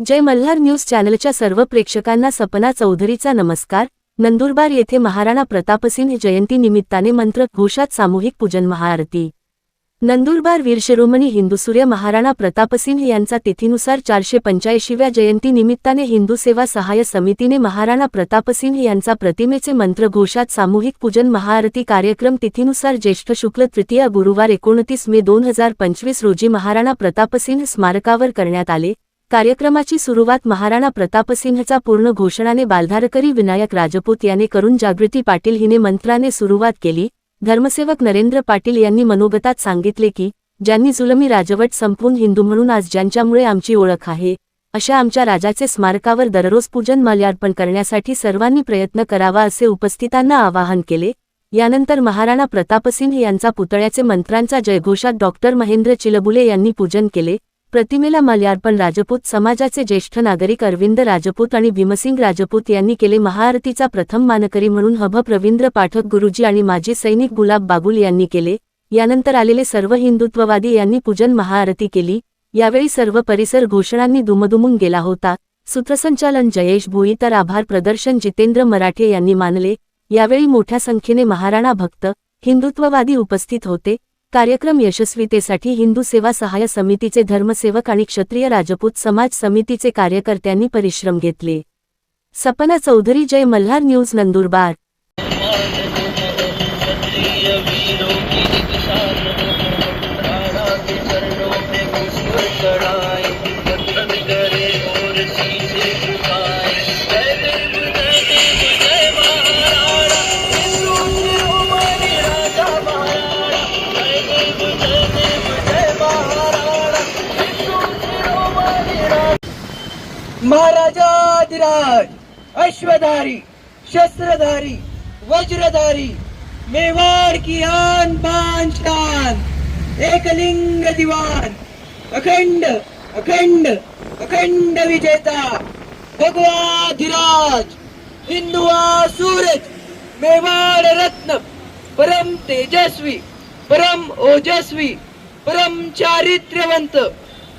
जय Malhar news चॅनलच्या सर्व प्रेक्षकांना सपना चौधरीचा नमस्कार. नंदुरबार येथे महाराणा प्रतापसिंह जयंती निमित्ताने मंत्र घोषात सामूहिक पूजन महाआरती. नंदुरबार वीरशिरोमणी हिंदूसूर्य महाराणा प्रतापसिंह यांचा तिथीनुसार चारशे पंच्याऐंशीव्या जयंती निमित्ताने हिंदू सेवा सहाय्य समितीने महाराणा प्रतापसिंह यांचा प्रतिमेचे मंत्र घोषात सामूहिक पूजन महाआरती कार्यक्रम तिथीनुसार ज्येष्ठ शुक्ल तृतीया गुरुवार एकोणतीस मे दोन हजार पंचवीस रोजी महाराणा प्रतापसिंह स्मारकावर करण्यात आले. कार्यक्रमाची सुरुवात महाराणा प्रतापसिंहचा पूर्ण घोषणाने बालधारकरी विनायक राजपूत याने करून जागृती पाटील हिने मंत्राने सुरुवात केली. धर्मसेवक नरेंद्र पाटील यांनी मनोगतात सांगितले की ज्यांनी जुलमी राजवट संपवून हिंदू म्हणून आज ज्यांच्यामुळे आमची ओळख आहे अशा आमच्या राजाचे स्मारकावर दररोज पूजन माल्यार्पण करण्यासाठी सर्वांनी प्रयत्न करावा असे उपस्थितांना आवाहन केले. यानंतर महाराणा प्रतापसिंह यांचा पुतळ्याचे मंत्रांचा जयघोषात डॉक्टर महेंद्र चिलबुले यांनी पूजन केले. प्रतिमेला माल्यार्पण राजपूत समाजाचे ज्येष्ठ नागरिक अरविंद राजपूत आणि भीमसिंग राजपूत यांनी केले महाआरतीचा प्रथम मानकरी म्हणून हभ रवींद्र पाठक गुरुजी आणि माजी सैनिक गुलाब बागुल यांनी केले. यानंतर आलेले सर्व हिंदुत्ववादी यांनी पूजन महाआरती केली. यावेळी सर्व परिसर घोषणांनी दुमदुमून गेला होता. सूत्रसंचालन जयेश भोई तर आभार प्रदर्शन जितेंद्र मराठे यांनी मानले. यावेळी मोठ्या संख्येने महाराणा भक्त हिंदुत्ववादी उपस्थित होते. कार्यक्रम यशस्वीतेसाठी हिंदू सेवा सहाय्य समितीचे धर्मसेवक आणि क्षत्रिय राजपूत समाज समितीचे कार्यकर्त्यांनी परिश्रम घेतले. सपना चौधरी जय मल्हार न्यूज नंदुरबार. महाराजाधिराज अश्वधारी शस्त्रधारी वज्रधारी मेवाड़ की आन बान शान एकलिंग दिवान अखंड अखंड अखंड विजेता भगवाधिराज हिंदुआ सूरज मेवाड़ रत्न परम तेजस्वी परम ओजस्वी परम चारित्र्यवंत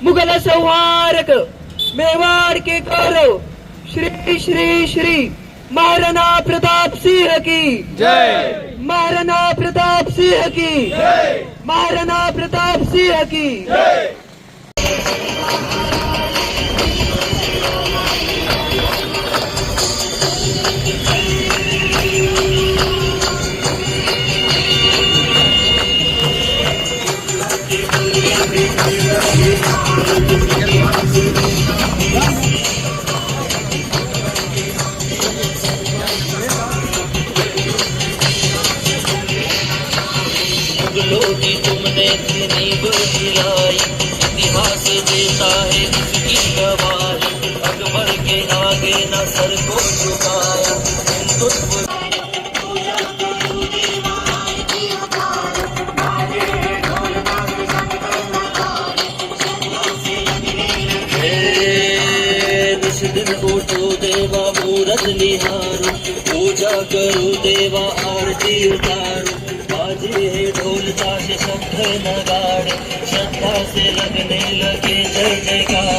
मुघल संहारक मेवाड़ के गौरव श्री श्री श्री महाराणा प्रताप सिंह की। जय। महाराणा प्रताप सिंह की। जय। महाराणा प्रताप सिंह की। मुगलों तुमने नींव हिलाई इतिहास देता है इसकी गवाही। अकबर के आगे न सर को झुकाया। दिन उठो देवा, मूरत निहारो। पूजा करो देवा, आरती उतारो। बाजे है ढोल ताश शंख श्रद्धा से लगने लगे जय जयकार.